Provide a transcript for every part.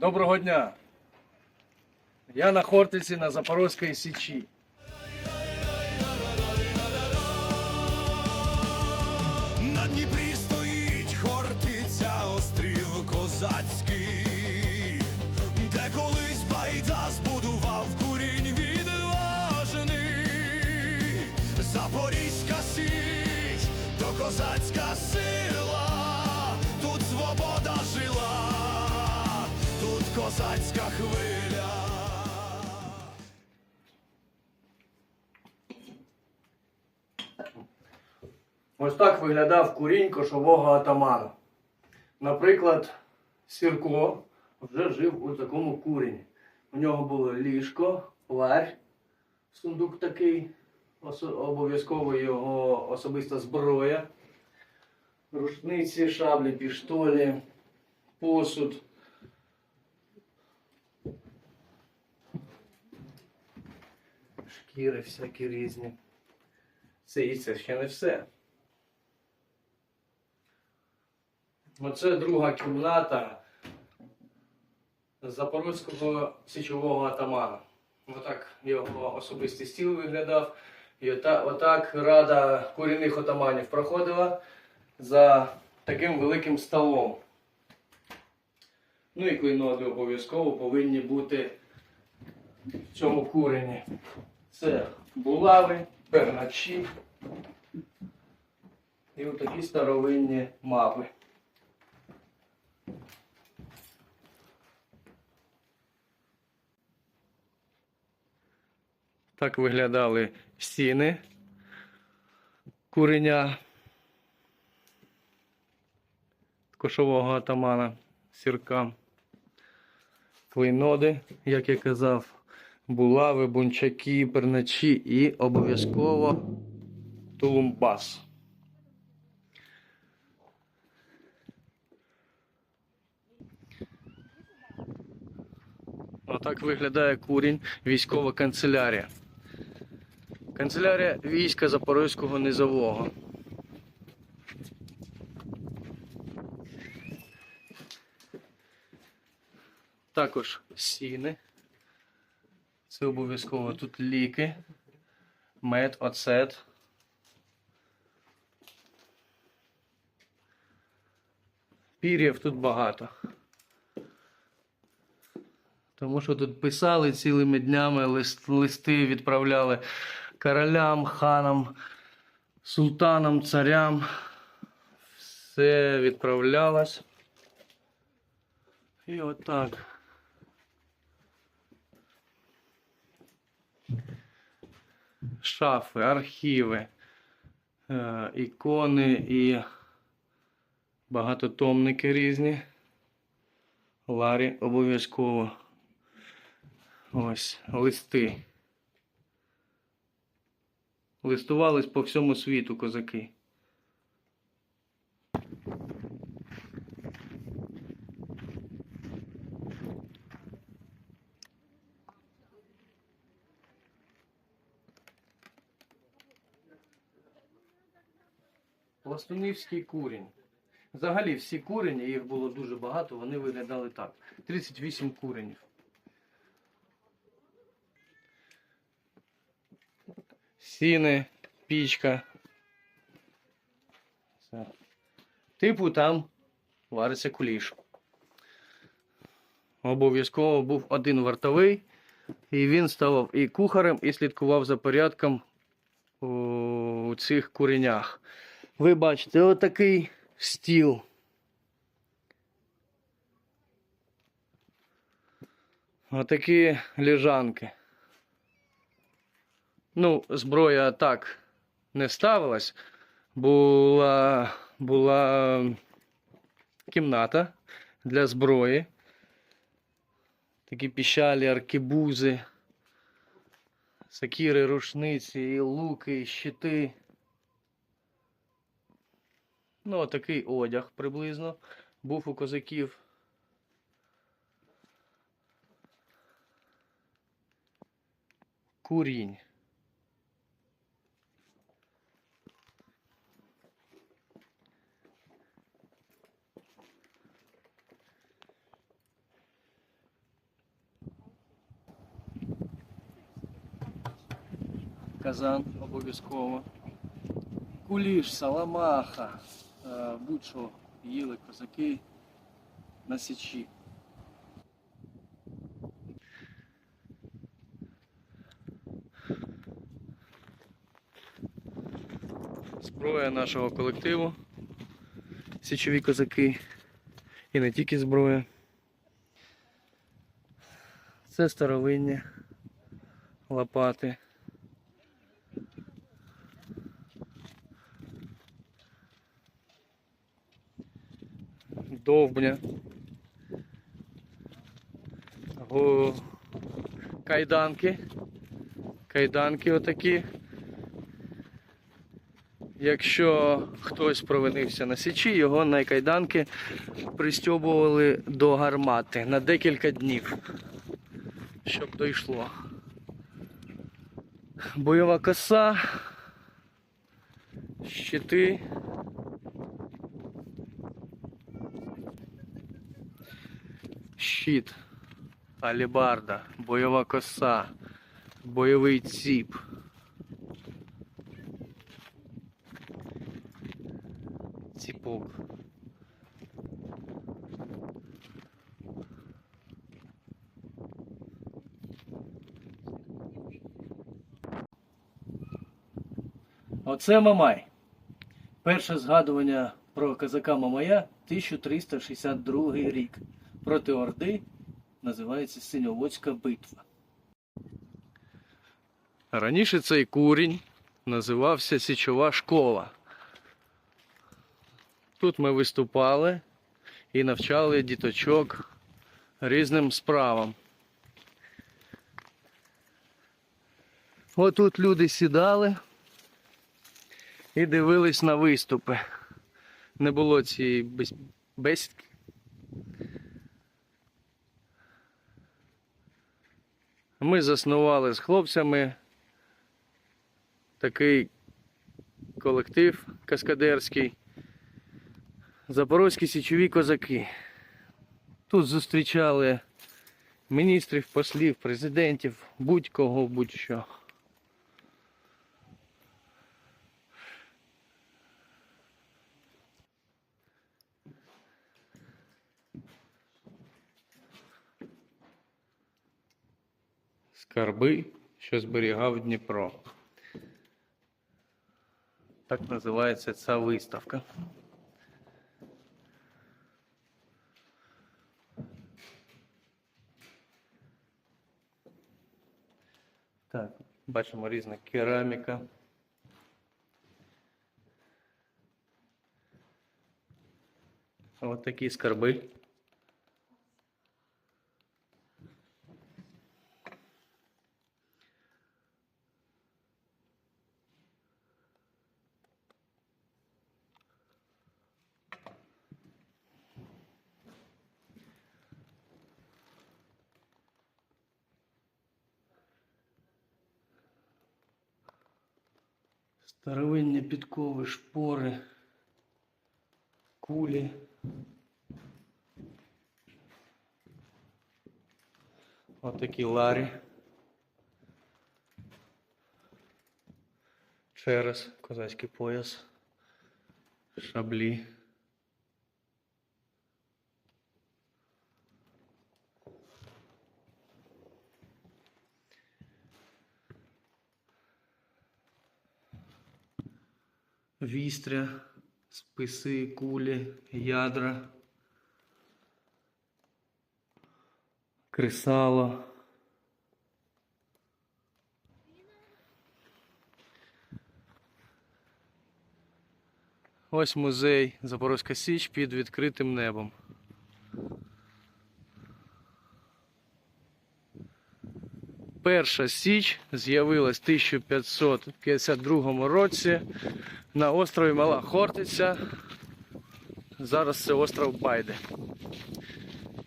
Доброго дня. Я на Хортиці на Запорозькій Січі. Козацький, де колись байда збудував курінь відважений. Запорізька січ, то козацька сила, тут свобода жила, тут козацька хвиля. Ось так виглядав курінь кошового атамана. Наприклад, Сірко вже жив у такому курені. У нього було ліжко, ларь, сундук такий, обов'язково його особиста зброя, рушниці, шаблі, піштолі, посуд. Шкіри всякі різні. Це і це ще не все. Оце друга кімната запорозького січового атамана. Отак його особистий стіл виглядав. І ота, отак рада корінних отаманів проходила за таким великим столом. Ну і клейноди обов'язково повинні бути в цьому курені. Це булави, перначі і отакі старовинні мапи. Так виглядали стіни куреня кошового атамана сірка. Клейноди, як я казав, булави, бунчаки, перначі і обов'язково тулумбас. Отак виглядає курінь, військова канцелярія. Канцелярія війська Запорозького низового. Також сіни. Це обов'язково тут ліки, мед, оцет. Пір'їв тут багато. Тому що тут писали цілими днями, лист, листи відправляли королям, ханам, султанам, царям. Все відправлялось. І отак. Шафи, архіви, е, ікони і багатотомники різні. Ларі обов'язково. Ось листи. Листувались по всьому світу козаки. Пластунівський курінь. Взагалі всі курені, їх було дуже багато, вони виглядали так. 38 куренів. Сіни, пічка. Типу там вариться куліш. Обов'язково був один вартовий, і він ставав і кухарем, і слідкував за порядком у цих куренях. Ви бачите, отакий стіл. Отакі лежанки. Ну, зброя так не ставилась. Була, була кімната для зброї. Такі піщалі, аркебузи, сакіри, рушниці, і луки, і щити. Ну, такий одяг приблизно був у козаків. Курінь. Казан обов'язково. Куліш, саламаха, е, будь-що їли козаки на січі. Зброя нашого колективу. Січові козаки. І не тільки зброя. Це старовинні лопати. Довбня. Го... Кайданки. Кайданки отакі. Якщо хтось провинився на січі, його на кайданки пристьобували до гармати на декілька днів, щоб дійшло. Бойова коса, щити. Щит, алібарда, бойова коса, бойовий ціп. Ціпок. Оце Мамай. Перше згадування про козака Мамая 1362 рік. Проти Орди називається Синьоводська битва. Раніше цей курінь називався Січова школа. Тут ми виступали і навчали діточок різним справам. Отут люди сідали і дивились на виступи. Не було цієї бесідки. Ми заснували з хлопцями такий колектив каскадерський. Запорозькі січові козаки. Тут зустрічали міністрів, послів, президентів, будь-кого, будь-що. Скарби, що зберігав Дніпро. Так називається ця виставка. Так, бачимо різна кераміка. Ось такі скарби. Старовинні підкови, шпори, кулі. Отакі ларі. Через козацький пояс. Шаблі. Вістря, списи, кулі, ядра, кресало. Ось музей Запорозька Січ під відкритим небом. Перша Січ з'явилась в 1552 році на острові Мала Хортиця Зараз це остров Байди.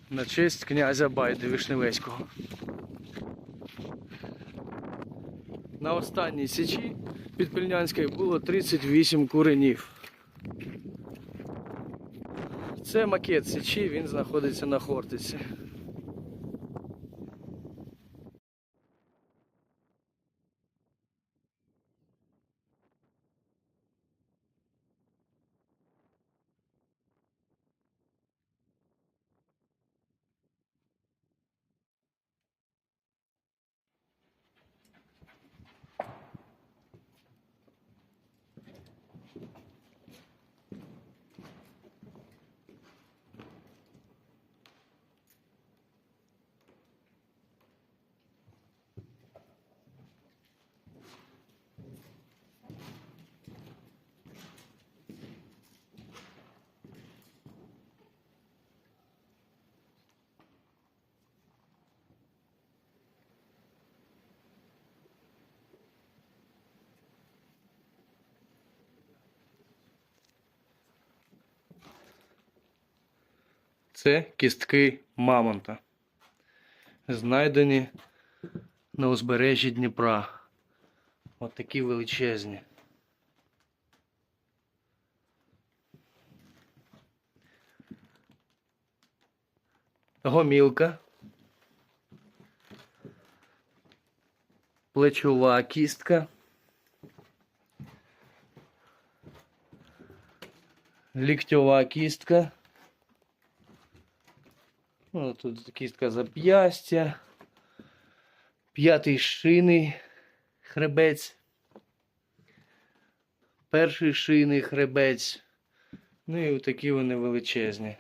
На честь князя Байди Вишневецького. На останній січі під Пільнянською було 38 куренів. Це макет січі, він знаходиться на Хортиці. Це кістки мамонта. Знайдені на узбережжі Дніпра. От такі величезні. Гомілка. Плечова кістка. Ліктьова кістка. Тут кістка зап'ястя. П'ятий шийний хребець. Перший шийний хребець. Ну і такі вони величезні.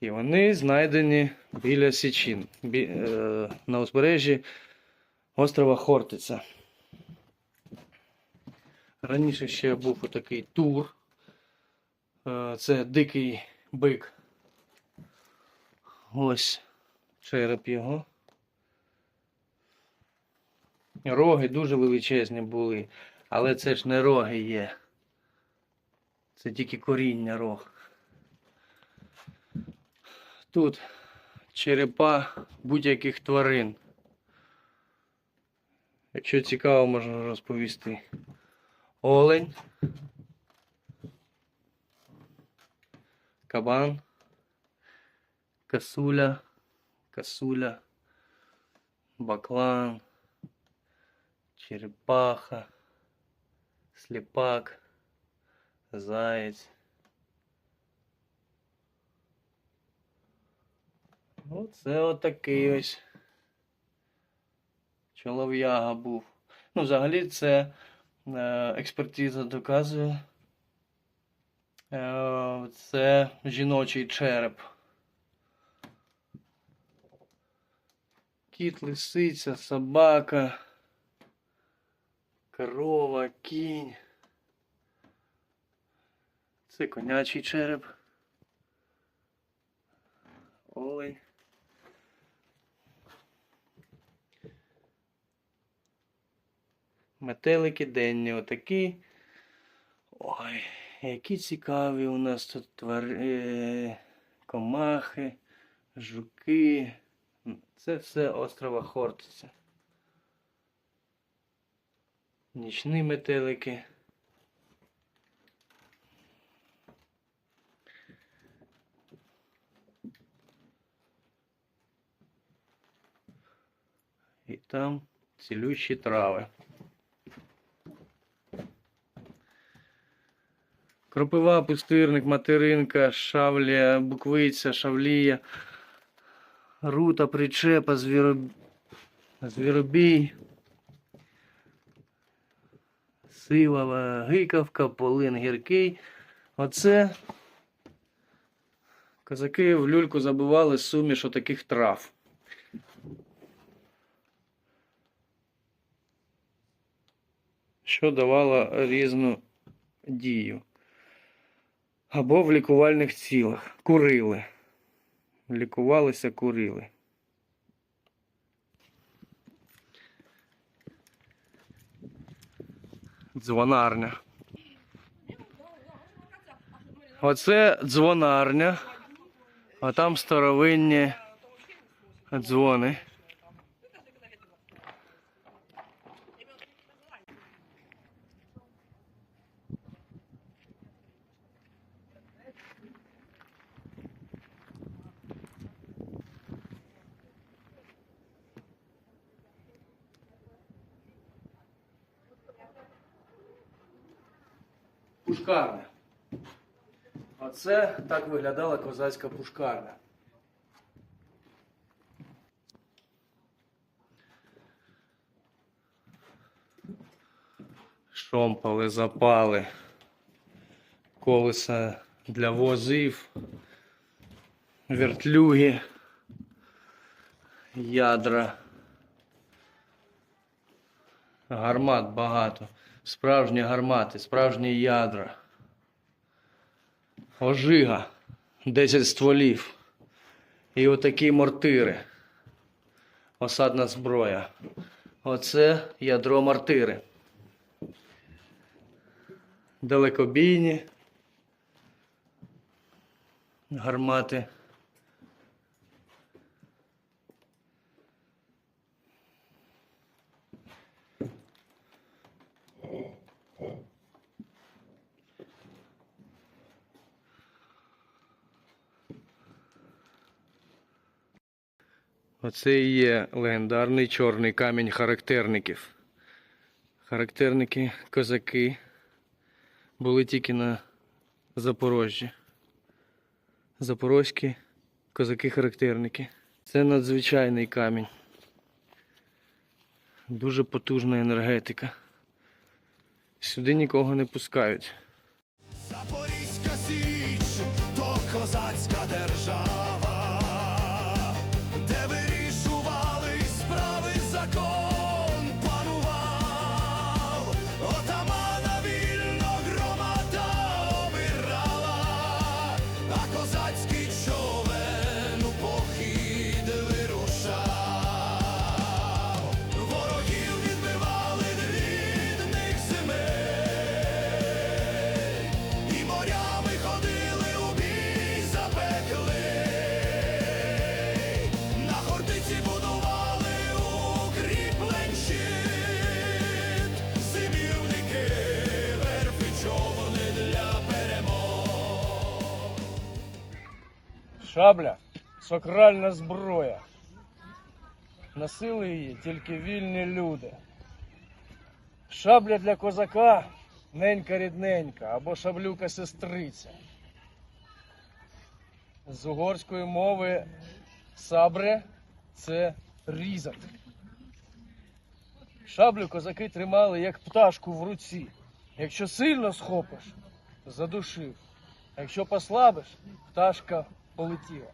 І вони знайдені біля Січин, бі, е, на узбережжі острова Хортиця. Раніше ще був отакий тур. Е, це дикий бик. Ось череп його. Роги дуже величезні були, але це ж не роги є. Це тільки коріння рог. Тут черепа будь-яких тварин. Якщо цікаво, можна розповісти. Олень. Кабан. Косуля. Косуля. Баклан. Черепаха. Слепак. Заєць. Оце отакий ось чолов'яга був. Ну, взагалі, це е, експертиза доказує. Е, це жіночий череп. Кіт, лисиця, собака, корова, кінь. Це конячий череп. Олень. Метелики денні отакі. Ой, які цікаві у нас тут твари, комахи, жуки. Це все острова Хортиця. Нічні метелики. І там цілющі трави. Кропива, пустирник, материнка, шавлія, буквиця, шавлія, рута, причепа, звіро... звіробій, сивова, гикавка, полин гіркий. Оце козаки в люльку забивали суміш отаких трав. Що давало різну дію. Або в лікувальних цілах. Курили. Лікувалися, курили. Дзвонарня. Оце дзвонарня, а там старовинні дзвони. Пушкарня. Оце так виглядала козацька пушкарня. Шомпали, запали, колеса для возів, вертлюги, ядра. Гармат багато. Справжні гармати, справжні ядра. Ожига 10 стволів. І отакі мортири. Осадна зброя. Оце ядро мортири. Далекобійні. Гармати. Оце і є легендарний чорний камінь характерників. Характерники, козаки були тільки на Запорожжі. Запорозькі козаки-характерники. Це надзвичайний камінь. Дуже потужна енергетика. Сюди нікого не пускають. Шабля сакральна зброя. Носили її тільки вільні люди. Шабля для козака ненька рідненька або шаблюка сестриця. З угорської мови сабре це різати. Шаблю козаки тримали як пташку в руці. Якщо сильно схопиш, задушив. Якщо послабиш, пташка 我们几个